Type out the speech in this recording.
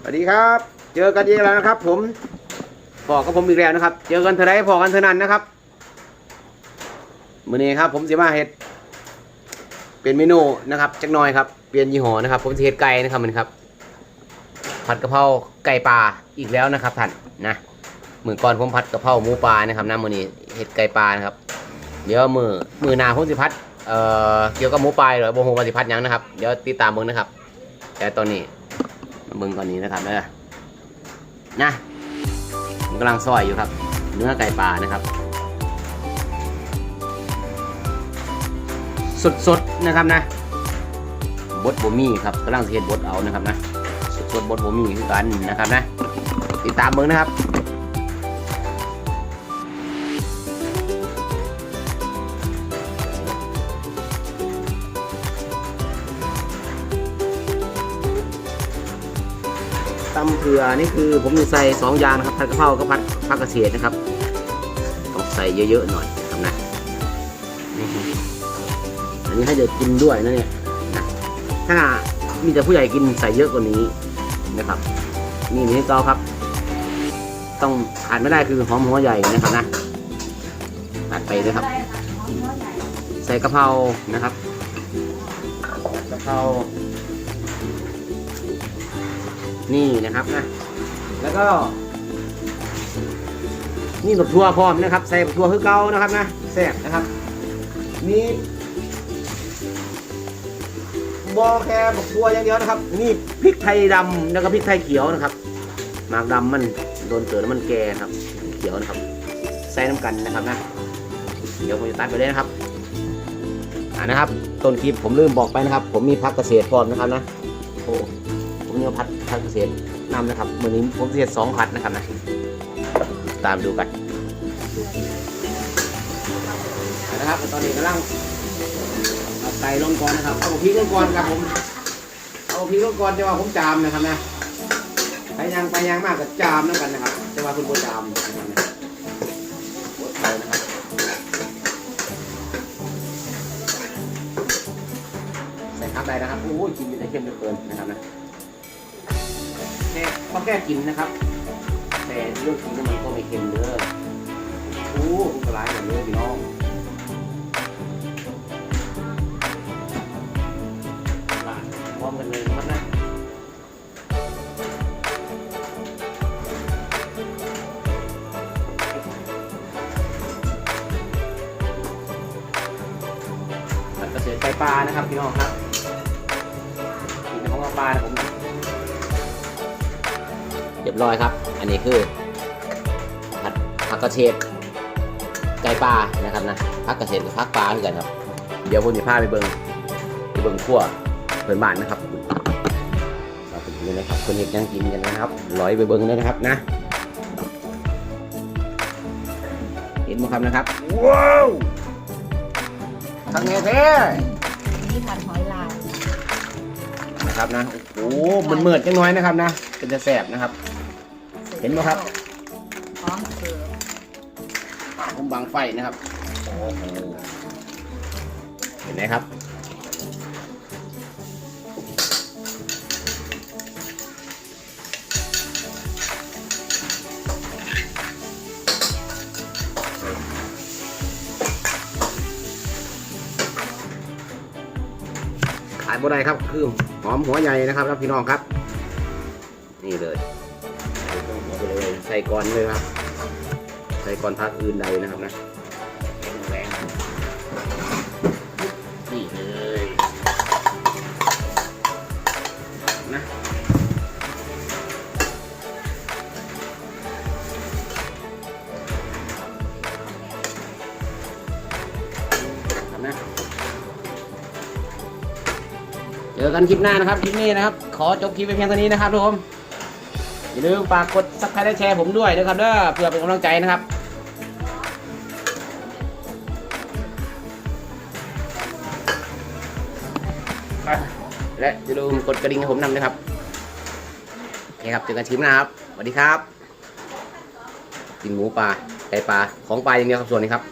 สวัสดีครับ เจอกันอีกแล้วนะครับ ผมพอกับผมอีกแล้วนะครับ เจอกันเท่าไรพอกันเท่านั้นนะครับมื้อนี้ครับผมสิมาเฮ็ดเป็นเมนูนะครับจักหน่อยครับเปลี่ยนยี่ห้อนะครับ ผมสิเฮ็ดไก่นะครับมันครับ ผัดกะเพราไก่ปลาอีกแล้วนะครับท่านนะมือก่อนผมผัดกะเพราหมูปลานะครับนะมื้อนี้เฮ็ดไก่ปลานะครับ เดี๋ยวมือมือนาผมสิพัดเอ่อเกี่ยวกับหมูปลาหรือบ่ฮู้ว่าสิพัดหยังนะครับ เดี๋ยวติดตามเบิ่งนะครับแต่ตอนนี้ มาเบิ่งก่อนนี้นะครับเด้อนะผมกำลังซอยอยู่ครับ เนื้อไก่ปลานะครับ สดๆนะครับนะบดบะหมี่ครับกำลังเฮ็ดบดเอานะครับนะสดๆบดบะหมี่คือกันนะครับนะ ติดตามเบิ่งนะครับ ตำเกลือนี่คือผมจะใส่สองอย่างนะครับผัดกะเพรากับผัดผักกระเฉดนะครับต้องใส่เยอะๆหน่อยครับนะนี่อันนี้ให้เด็กกินด้วยนะเนี่ยนะถ้ามีแต่ผู้ใหญ่กินใส่เยอะกว่านี้นะครับ นี่นี่เกาครับ ต้องขาดไม่ได้คือหอมหัวใหญ่นะครับนะขาดไปเลยครับ ใส่กะเพรานะครับกะเพรา นี่นะครับนะ แล้วก็ นี่หนกทัวพร้อมนะครับ ใส่บักทัวคือเก่านะครับนะแซ่บนะครับ นี่บอแค่บักทัวอย่างเดียวนะครับ นี่พริกไทยดำแล้วก็พริกไทยเขียวนะครับ หมากดำมันโดนเกิดแล้วมันแก่ครับ เขียวนะครับ ใส่น้ำกันนะครับนะ เดี๋ยวผมจะตัดไปเลยนะครับอ่านะครับ ต้นคลิปผมลืมบอกไปนะครับ ผมมีพักเกษตรพร้อมนะครับนะโอ้ ผมเนี่ยพัดทางเกษตรนำนะครับวันนี้ผมเสียสองพัดนะครับนะ ตามดูกันนะครับตอนนี้กำลังเอาไก่ลงก่อนนะครับเอาพริกลงก่อนครับผมเอาพริกลงก่อนจะว่าผมจามนะครับนะไปยังไปยังมากกับจามนั่นกันนะครับจะว่าคุณโบจามนะครับนะครับใส่ข้าวได้นะครับโอ้ยกินอยู่ในเข้มเหลือเกินนะครับนะ แค่พอแค่กินนะครับ แต่เรื่องกินมันก็ไม่เค็มเด้อโอ้ทุกร้ายอย่างเด้อพี่น้องพร้อมกันเลยครับนะผัดกระเสือไก่ปลานะครับพี่น้องครับกินในห้องปลาผม รียบร้อยครับ อันนี้คือผัดผักกระเฉดไก่ปลานะครับนะผักกระเฉดกับผักปลาคือกันครับ เดี๋ยวผมจะพาไปเบิงไปเบิงขั้วเพื่อนบ้านนะครับเราไปดูกันนะครับคนเห็ดยังกินกันนะครับลอยไปเบิงเลยนะครับนะ เห็นไหมครับนะครับว้าวทางไงแท้นี่ผัดหอยลายนะครับนะโอ้โหมันเมือดจังน้อยนะครับนะเป็นจะแสบนะครับ เห็นไหมครับพร้อมเสิร์ฟผมบังไฟนะครับโอ้โหเห็นไหมครับ ขายบ่ได้ครับ คือหอมหัวใหญ่นะครับครับพี่น้องครับ นี่เลย ใส่ก่อนเลยครับ ใส่ก่อนพักอื่นใดนะครับนะแรงนี่เลยนะนะเจอกันคลิปหน้านะครับ คลิปนี้นะครับ ขอจบคลิปไปเพียงเท่านี้นะครับทุกคน อย่าลืมฝากกดซับสไครต์และแชร์ผมด้วยนะครับเด้อเพื่อเป็นกำลังใจนะครับและอย่าลืมกดกระดิ่งให้ผมนำด้วยครับโอเคครับเจอกันคลิปหน้าครับสวัสดีครับ กินหมูปลาไก่ปลาของปลาอย่างเดียวครับส่วนนี้ครับ